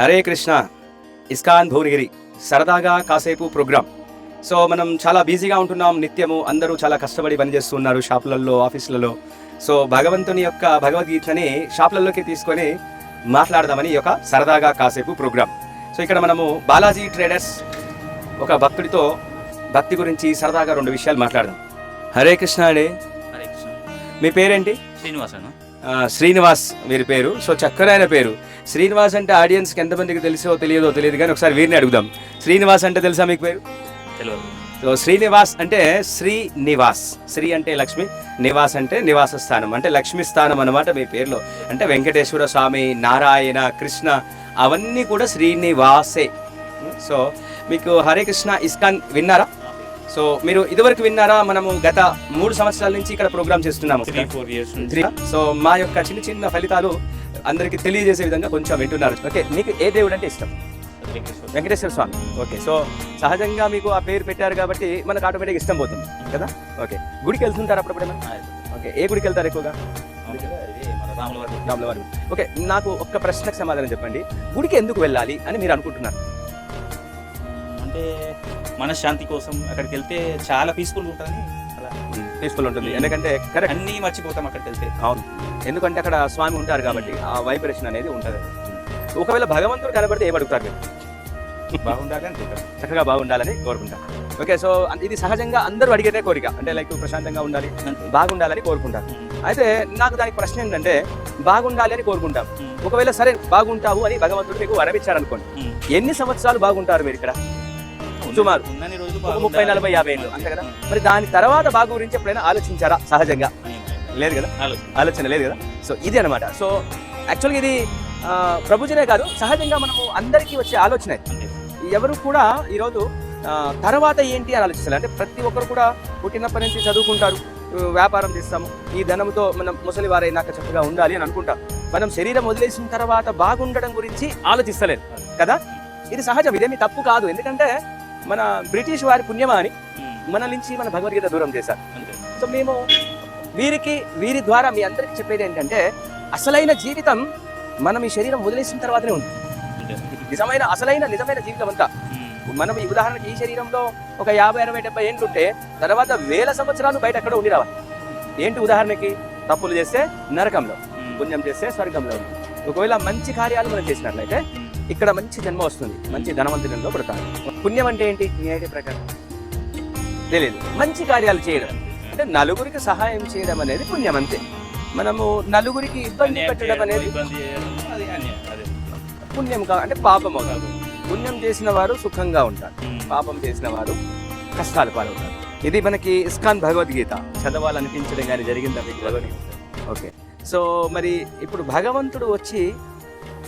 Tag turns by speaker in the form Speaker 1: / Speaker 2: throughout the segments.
Speaker 1: Hare Krishna. ISKCON Bhuvanagiri సరదాగా కాసేపు programme so మనం చాలా బిజీగా ఉంటున్నాం నిత్యము అందరూ చాలా కష్టపడి పనిచేస్తున్నారు షాపులలో ఆఫీసులలో. సో భగవంతుని యొక్క భగవద్గీతని షాపులలోకి తీసుకొని మాట్లాడదామని యొక్క సరదాగా కాసేపు ప్రోగ్రామ్ సో ఇక్కడ మనము బాలాజీ ట్రేడర్స్ ఒక భక్తుడితో భక్తి గురించి సరదాగా రెండు విషయాలు మాట్లాడదాం. హరే కృష్ణ అండి
Speaker 2: హరే కృష్ణ.
Speaker 1: మీ పేరేంటి?
Speaker 2: శ్రీనివాస్ అన్న
Speaker 1: ఆ, శ్రీనివాస్ వీరి పేరు. సో చక్కరైన పేరు. శ్రీనివాస్ అంటే ఆడియన్స్కి ఎంతమందికి తెలుసో తెలియదో తెలియదు కానీ ఒకసారి వీరిని అడుగుదాం. శ్రీనివాస్ అంటే తెలుసా మీకు పేరు?
Speaker 2: తెలియదు
Speaker 1: సో శ్రీనివాస్ అంటే శ్రీ నివాస్ శ్రీ అంటే లక్ష్మి నివాస్ అంటే నివాస స్థానం. అంటే లక్ష్మి స్థానం అన్నమాట మీ పేరులో. అంటే వెంకటేశ్వర స్వామి నారాయణ కృష్ణ అవన్నీ కూడా శ్రీనివాసే. సో మీకు హరే కృష్ణ ఇస్కాన్ విన్నారా? సో మీరు ఇదివరకు విన్నారా? మనము గత మూడు సంవత్సరాల నుంచి ఇక్కడ ప్రోగ్రామ్ చేస్తున్నాము.
Speaker 2: త్రీ ఫోర్ ఇయర్స్
Speaker 1: సో మా యొక్క చిన్న చిన్న ఫలితాలు అందరికీ తెలియజేసే విధంగా కొంచెం వింటున్నారు. ఓకే మీకు ఏ దేవుడు అంటే ఇష్టం?
Speaker 2: వెంకటేశ్వర
Speaker 1: స్వామి. ఓకే సో సహజంగా మీకు ఆ పేరు పెట్టారు కాబట్టి మనకు ఆటోమేటిక్ ఇష్టం పోతుంది కదా? ఓకే గుడికి వెళ్తుంటారు అప్పుడప్పుడు? ఓకే ఏ గుడికి వెళ్తారు ఎక్కువగా?
Speaker 2: మామూలుగా ఇది మన రాముల వారి గుడి.
Speaker 1: రాముల వారి గుడి. ఓకే నాకు ఒక్క ప్రశ్నకు సమాధానం చెప్పండి. గుడికి ఎందుకు వెళ్ళాలి అని మీరు అనుకుంటున్నారు?
Speaker 2: అంటే మనశ్శాంతి కోసం అక్కడికి వెళ్తే చాలా పీస్ఫుల్ ఉంటుంది అలా
Speaker 1: పీస్ఫుల్ ఉంటుంది. ఎందుకంటే కరెక్ట్
Speaker 2: అన్నీ మర్చిపోతాం అక్కడికి వెళ్తే
Speaker 1: అవును. ఎందుకంటే అక్కడ స్వామి ఉంటారు కాబట్టి ఆ వైబ్రేషన్ అనేది ఉంటుంది. ఒకవేళ భగవంతుడు కనబడితే ఏం అడుగుతారు మీరు?
Speaker 2: బాగుండాలి అనుకుంటాం.
Speaker 1: చక్కగా బాగుండాలని కోరుకుంటారు ఓకే సో ఇది సహజంగా అందరూ అడిగేదే కోరిక. అంటే లైక్ ప్రశాంతంగా ఉండాలి. బాగుండాలని కోరుకుంటారు.
Speaker 2: ఉమ్.
Speaker 1: అయితే నాకు దానికి ప్రశ్న ఏంటంటే బాగుండాలి అని కోరుకుంటాం. ఒకవేళ సరే బాగుంటావు అని భగవంతుడు మీకు
Speaker 2: ఉమ్.
Speaker 1: ఎన్ని సంవత్సరాలు బాగుంటారు మీరు ఇక్కడ? సుమారు. ముప్పై నలభై యాభై ఏళ్ళు. అంతే కదా. మరి దాని తర్వాత బాగు గురించి ఎప్పుడైనా ఆలోచించారా? సహజంగా? లేదు కదా?
Speaker 2: ఆలోచన
Speaker 1: లేదు కదా? సో ఇది అనమాట సో యాక్చువల్గా ఇది ప్రభుజనే కాదు సహజంగా మనము అందరికీ వచ్చే ఆలోచన. ఎవరు కూడా ఈరోజు తర్వాత ఏంటి అని ఆలోచిస్తారు అంటే ప్రతి ఒక్కరు కూడా పుట్టినప్పటి నుంచి చదువుకుంటారు వ్యాపారం చేస్తాము ఈ ధనంతో మనం ముసలి వారైనాక చక్కగా ఉండాలి అని అనుకుంటాం మనం శరీరం వదిలేసిన తర్వాత బాగుండడం గురించి ఆలోచిస్తలేదు కదా? ఇది సహజం ఇదేమి తప్పు కాదు. ఎందుకంటే మన బ్రిటిష్ వారి పుణ్యమా అని. మన నుంచి మన భగవద్గీత దూరం చేశారు సో మేము వీరికి వీరి ద్వారా మీ అందరికి చెప్పేది ఏంటంటే అసలైన జీవితం మనం ఈ శరీరం వదిలేసిన తర్వాతనే ఉంది నిజమైన అసలైన నిజమైన జీవితం అంతా. మనం ఈ ఉదాహరణకి ఈ శరీరంలో ఒక యాభై అరవై డెబ్బై ఏంటి ఉంటే తర్వాత వేల సంవత్సరాలు బయట ఎక్కడ ఉండి రావాలి ఏంటి ఉదాహరణకి తప్పులు చేస్తే నరకంలో. పుణ్యం చేస్తే స్వర్గంలో ఒకవేళ మంచి కార్యాలు మనం చేసినట్లయితే. ఇక్కడ మంచి జన్మ వస్తుంది. మంచి ధనవంతులంలో పుడతారు. పుణ్యం అంటే ఏంటి? మీ ఐడియా ప్రకారం. తెలియదు మంచి కార్యాలు చేయడం. అంటే నలుగురికి సహాయం చేయడం అనేది పుణ్యం అంతే. మనము నలుగురికి ఇబ్బంది పెట్టడం అనేది. పుణ్యం కా అంటే పాపం అవుతుంది పుణ్యం చేసిన వారు సుఖంగా ఉంటారు. పాపం చేసిన వారు కష్టాలు పాలవుతారు. ఇది మనకి ఇస్కాన్ భగవద్గీత. చదవాలనిపించడం కానీ జరిగిందా భగవద్గీత ఓకే. సో మరి ఇప్పుడు భగవంతుడు వచ్చి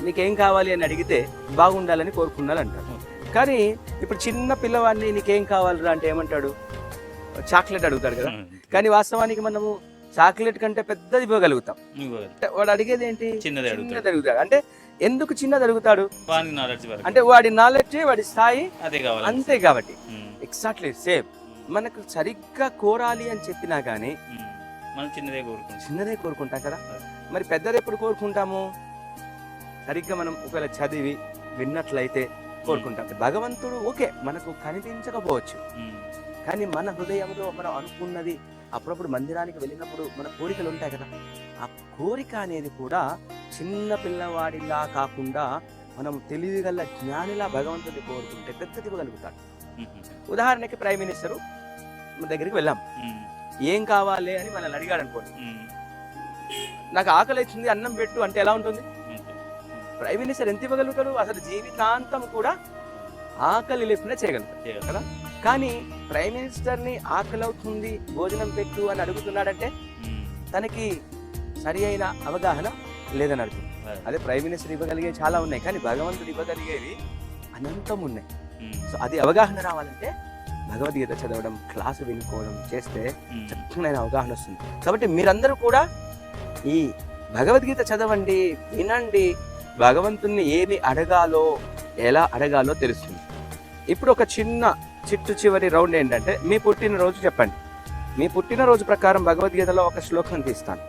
Speaker 1: నీకేం కావాలి అని అడిగితే బాగుండాలని కోరుకున్నాను అంటారు కానీ ఇప్పుడు చిన్న పిల్లవాడిని నీకేం కావాలిరా అంటే ఏమంటాడు? చాక్లెట్ అడుగుతాడు కదా. కానీ వాస్తవానికి మనము చాక్లెట్ కంటే పెద్దది ఇవ్వగలుగుతాం. వాడు అడిగేది ఏంటి?
Speaker 2: చిన్నది అడుగుతాడు.
Speaker 1: అంటే ఎందుకు చిన్నది అడుగుతాడు? అంటే వాడి నాలెడ్జ్ వాడి స్థాయి అంతే కాబట్టి. ఎగ్జాక్ట్లీ సేమ్ మనకు సరిగ్గా కోరాలి అని చెప్పినా కానీ
Speaker 2: ఉమ్. మనం చిన్నదే కోరుకుంటాం.
Speaker 1: చిన్నదే కోరుకుంటాం కదా. మరి పెద్దది ఎప్పుడు కోరుకుంటాము? సరిగ్గా మనం ఒకవేళ చదివి విన్నట్లయితే కోరుకుంటాం భగవంతుడు ఓకే మనకు కనిపించకపోవచ్చు
Speaker 2: ఉమ్.
Speaker 1: కానీ మన హృదయంలో మనం అనుకున్నది అప్పుడప్పుడు మందిరానికి వెళ్ళినప్పుడు మన కోరికలు ఉంటాయి కదా ఆ కోరిక అనేది కూడా చిన్న పిల్లవాడిలా కాకుండా మనం తెలివిగల జ్ఞానిలా భగవంతుడిని కోరుకుంటే పెద్దది ఇవ్వగలుగుతాడు
Speaker 2: ఉమ్.
Speaker 1: ఉదాహరణకి ప్రైమ్ మినిస్టర్ మన దగ్గరికి వెళ్ళాం. ఏం కావాలి అని మనల్ని అడిగాడు అనుకోండి. నాకు ఆకలి అన్నం పెట్టు అంటే ఎలా ఉంటుంది. ప్రైమ్ మినిస్టర్ ఎంత ఇవ్వగలుగుతాడు అసలు జీవితాంతం కూడా ఆకలి లేకుండా చేయగలుగుతాడు. కదా కానీ ప్రైమ్ మినిస్టర్ని ఆకలి అవుతుంది భోజనం పెట్టు అని అడుగుతున్నాడంటే
Speaker 2: ఉమ్.
Speaker 1: తనకి సరి అయిన అవగాహన లేదని అర్థం
Speaker 2: అదే.
Speaker 1: ప్రైమ్ మినిస్టర్ ఇవ్వగలిగే చాలా ఉన్నాయి కానీ భగవంతుడు ఇవ్వగలిగేవి అనంతం ఉన్నాయి
Speaker 2: ఉమ్.
Speaker 1: సో అది అవగాహన రావాలంటే భగవద్గీత చదవడం క్లాసు వినుకోవడం చేస్తే
Speaker 2: ఉమ్.
Speaker 1: చక్కనైన అవగాహన వస్తుంది కాబట్టి మీరందరూ కూడా ఈ భగవద్గీత చదవండి వినండి భగవంతుణ్ణి ఏమి అడగాలో ఎలా అడగాలో తెలుస్తుంది. ఇప్పుడు ఒక చిన్న చిట్టు చివరి రౌండ్ ఏంటంటే మీ పుట్టినరోజు చెప్పండి. మీ పుట్టినరోజు ప్రకారం భగవద్గీతలో ఒక శ్లోకం తీస్తాను.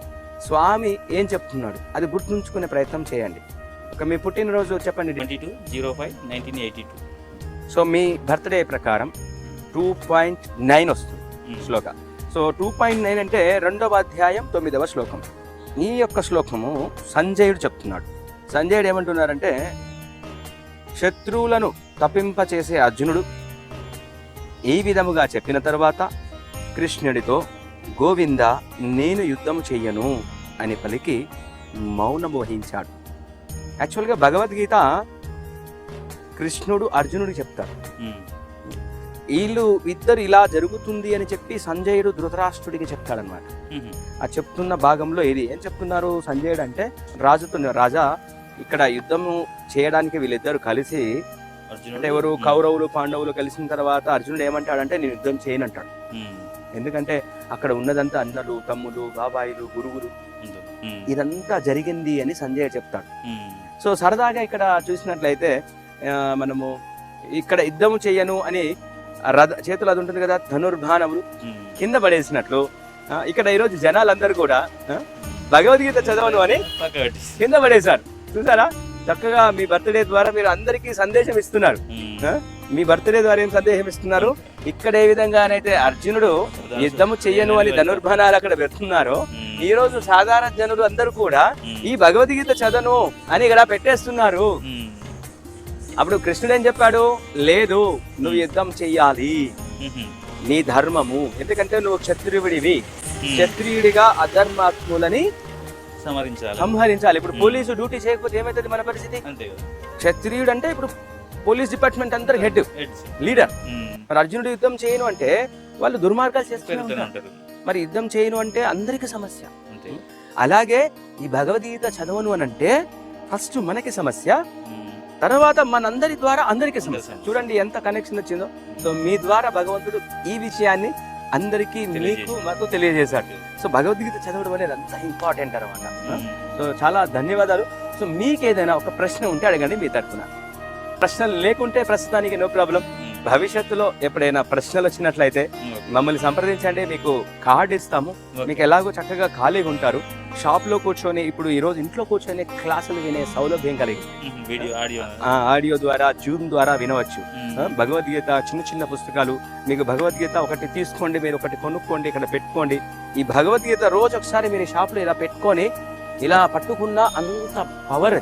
Speaker 1: స్వామి ఏం చెప్తున్నాడు? అది గుర్తుంచుకునే ప్రయత్నం చేయండి. ఒక మీ పుట్టినరోజు చెప్పండి.
Speaker 2: Twenty two zero five nineteen eighty two.
Speaker 1: So మీ బర్త్డే ప్రకారం టూ పాయింట్ నైన్ వస్తుంది శ్లోక. సో టూ పాయింట్ నైన్ అంటే రెండవ అధ్యాయం తొమ్మిదవ శ్లోకం. ఈ యొక్క శ్లోకము సంజయుడు చెప్తున్నాడు. సంజయుడు ఏమంటున్నారంటే శత్రువులను తప్పింపచేసే అర్జునుడు ఈ విధముగా చెప్పిన తర్వాత కృష్ణుడితో గోవింద నేను యుద్ధము చెయ్యను అని పలికి మౌనం వహించాడు. యాక్చువల్గా భగవద్గీత కృష్ణుడు అర్జునుడు చెప్తారు. వీళ్ళు ఇద్దరు ఇలా జరుగుతుంది అని చెప్పి సంజయుడు ధృతరాష్ట్రుడికి చెప్తాడనమాట ఆ చెప్తున్న భాగంలో ఇది ఏం చెప్తున్నారు సంజయుడు అంటే రాజుతో రాజా ఇక్కడ యుద్ధము చేయడానికి వీళ్ళిద్దరు కలిసి అంటే ఎవరు కౌరవులు పాండవులు కలిసిన తర్వాత అర్జునుడు ఏమంటాడంటే నేను యుద్ధం చేయనంటాడు. ఎందుకంటే అక్కడ ఉన్నదంతా అన్నలు తమ్ములు బాబాయిలు గురువులు. ఇదంతా జరిగింది అని సంజయ్ చెప్తాడు. సో సరదాగా ఇక్కడ చూసినట్లయితే మనము ఇక్కడ యుద్ధము చెయ్యను అని రథ చేతులు అది ఉంటుంది కదా ధనుర్భానములు కింద పడేసినట్లు ఇక్కడ ఈరోజు జనాలందరూ కూడా భగవద్గీత చదవను అని కింద పడేశారు. చూసారా? చక్కగా మీ బర్త్డే ద్వారా మీరు అందరికీ సందేశం ఇస్తున్నారు? మీ బర్త్డే ద్వారా ఏం సందేశం ఇస్తున్నారు? ఇక్కడ ఏ విధంగానైతే అర్జునుడు యుద్ధము చెయ్యను అని ధనుర్బాణాలు అక్కడ పెడుతున్నారో ఈ రోజు సాధారణ జనులు అందరూ కూడా ఈ భగవద్గీత చదవను అని ఇక్కడ పెట్టేస్తున్నారు. అప్పుడు కృష్ణుడు ఏం చెప్పాడు? లేదు నువ్వు యుద్ధం చెయ్యాలి. నీ ధర్మము. ఎందుకంటే నువ్వు క్షత్రియుడివి. క్షత్రియుడిగా అధర్మాత్ములని
Speaker 2: సమరించాలి
Speaker 1: సంహరించాలి. ఇప్పుడు. పోలీసు డ్యూటీ చేయకపోతే ఏమైతుంది మన పరిస్థితి?
Speaker 2: అంతే
Speaker 1: క్షత్రియుడు అంటే ఇప్పుడు పోలీస్ డిపార్ట్మెంట్ అందరు హెడ్. లీడర్. మరి అర్జునుడు యుద్ధం చేయను అంటే వాళ్ళు దుర్మార్గాలు ఉంటారు. మరి యుద్ధం చేయను అంటే అందరికి సమస్య.
Speaker 2: అంతే.
Speaker 1: అలాగే ఈ భగవద్గీత చదవను అని అంటే ఫస్ట్ మనకి సమస్య. తర్వాత మనందరి ద్వారా అందరికీ సమస్య. చూడండి ఎంత కనెక్షన్ వచ్చిందో. సో మీ ద్వారా భగవంతుడు ఈ విషయాన్ని అందరికీ మీకు. మాకు తెలియజేశాడు సో భగవద్గీత చదవడం అనేది అంత ఇంపార్టెంట్ అనమాట. సో చాలా ధన్యవాదాలు సో మీకు ఏదైనా ఒక ప్రశ్న ఉంటే అడగండి మీ తరఫున ప్రశ్నలు లేకుంటే ప్రస్తుతానికి నో ప్రాబ్లం. భవిష్యత్తులో ఎప్పుడైనా ప్రశ్నలు వచ్చినట్లయితే. మమ్మల్ని సంప్రదించండి మీకు కార్డు ఇస్తాము. మీకు ఎలాగో చక్కగా ఖాళీగా ఉంటారు షాప్లో కూర్చొని ఇప్పుడు ఈ రోజు ఇంట్లో కూర్చొని క్లాసులు వినే సౌలభ్యం కలిగి
Speaker 2: ఉమ్. వీడియో ఆడియో
Speaker 1: ద్వారా జూమ్ ద్వారా వినవచ్చు. భగవద్గీత చిన్న చిన్న పుస్తకాలు మీకు భగవద్గీత ఒకటి తీసుకోండి మీరు ఒకటి కొనుక్కోండి ఇక్కడ పెట్టుకోండి. ఈ భగవద్గీత రోజు ఒకసారి మీరు షాప్లో ఇలా పెట్టుకొని ఇలా పట్టుకున్న అంత పవర్.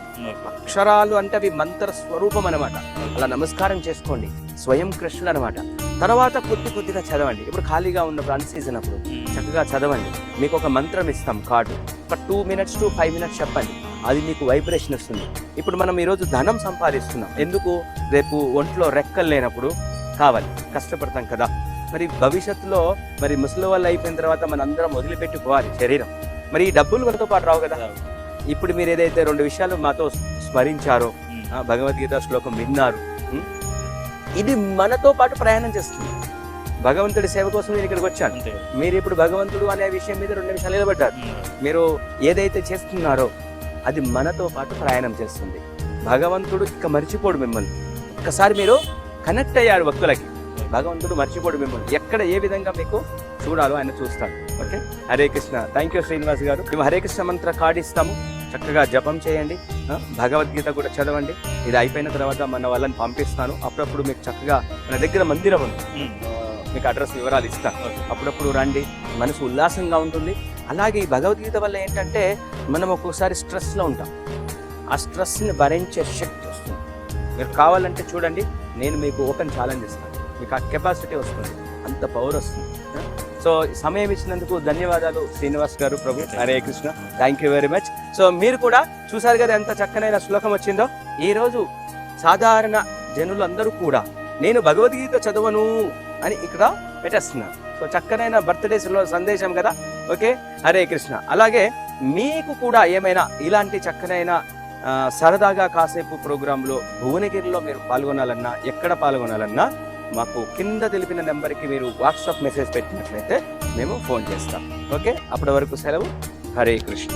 Speaker 1: అక్షరాలు అంటే అవి మంత్ర స్వరూపం అనమాట అలా నమస్కారం చేసుకోండి. స్వయం కృష్ణుడు అనమాట తర్వాత కొద్ది కొద్దిగా చదవండి. ఇప్పుడు ఖాళీగా ఉన్నప్పుడు అన్ సీజన్ అప్పుడు. చక్కగా చదవండి. మీకు ఒక మంత్రం ఇస్తాం కార్డు. ఒక two minutes to five minutes చెప్పండి. అది మీకు వైబ్రేషన్ వస్తుంది. ఇప్పుడు మనం ఈరోజు ధనం సంపాదిస్తున్నాం. ఎందుకు? రేపు ఒంట్లో రెక్కలు లేనప్పుడు కావాలి. కష్టపడతాం కదా. మరి భవిష్యత్తులో మరి ముసలి వాళ్ళు అయిపోయిన తర్వాత మన అందరం వదిలిపెట్టుకోవాలి శరీరం. మరి ఈ డబ్బులు మనతో పాటు రావు కదా. ఇప్పుడు మీరు ఏదైతే రెండు విషయాలు మాతో స్మరించారో భగవద్గీత శ్లోకం విన్నారు? ఇది మనతో పాటు ప్రయాణం చేస్తుంది. భగవంతుడి సేవ కోసం నేను ఇక్కడికి వచ్చాను. మీరు ఇప్పుడు భగవంతుడు అనే విషయం మీద రెండు నిమిషాలు నిలబడ్డారు. మీరు ఏదైతే చేస్తున్నారో అది మనతో పాటు ప్రయాణం చేస్తుంది. భగవంతుడు ఇక మర్చిపోడు మిమ్మల్ని. ఒక్కసారి మీరు కనెక్ట్ అయ్యారు భక్తులకి. భగవంతుడు మర్చిపోడు మిమ్మల్ని. ఎక్కడ ఏ విధంగా మీకు చూడాలో ఆయన చూస్తాడు. Okay? Hare Krishna. Thank you Srinivas garu. మేము హరే కృష్ణ మంత్ర కార్డు ఇస్తాము. చక్కగా జపం చేయండి. భగవద్గీత కూడా చదవండి. ఇది అయిపోయిన తర్వాత మన వాళ్ళని పంపిస్తాను. అప్పుడప్పుడు మీకు చక్కగా మన దగ్గర మందిరం ఉంది. మీకు అడ్రస్ వివరాలు ఇస్తాను అప్పుడప్పుడు రండి. మనసు ఉల్లాసంగా ఉంటుంది. అలాగే ఈ భగవద్గీత వల్ల ఏంటంటే మనం ఒక్కొక్కసారి స్ట్రెస్లో ఉంటాం. ఆ స్ట్రెస్ని భరించే శక్తి వస్తుంది. మీరు కావాలంటే చూడండి నేను మీకు ఓపెన్ ఛాలెంజ్ ఇస్తాను. మీకు ఆ కెపాసిటీ వస్తుంది. అంత పవర్ వస్తుంది. సో సమయం ఇచ్చినందుకు ధన్యవాదాలు Srinivas garu Prabhu Hare Krishna. Thank you very much so మీరు కూడా చూసారు కదా ఎంత చక్కనైన శ్లోకం వచ్చిందో? ఈరోజు సాధారణ జనులందరూ కూడా నేను భగవద్గీత చదవను అని ఇక్కడ పెట్టేస్తున్నారు. సో చక్కనైన బర్త్డే సందేశం కదా? ఓకే? హరే కృష్ణ. అలాగే మీకు కూడా ఏమైనా ఇలాంటి చక్కనైన సరదాగా కాసేపు ప్రోగ్రాంలో భువనగిరిలో మీరు పాల్గొనాలన్నా ఎక్కడ పాల్గొనాలన్నా మాకు కింద తెలిపిన నెంబర్కి మీరు వాట్సాప్ మెసేజ్ పెట్టినట్లయితే మేము ఫోన్ చేస్తాం. ఓకే? అప్పటి వరకు సెలవు. హరే కృష్ణ.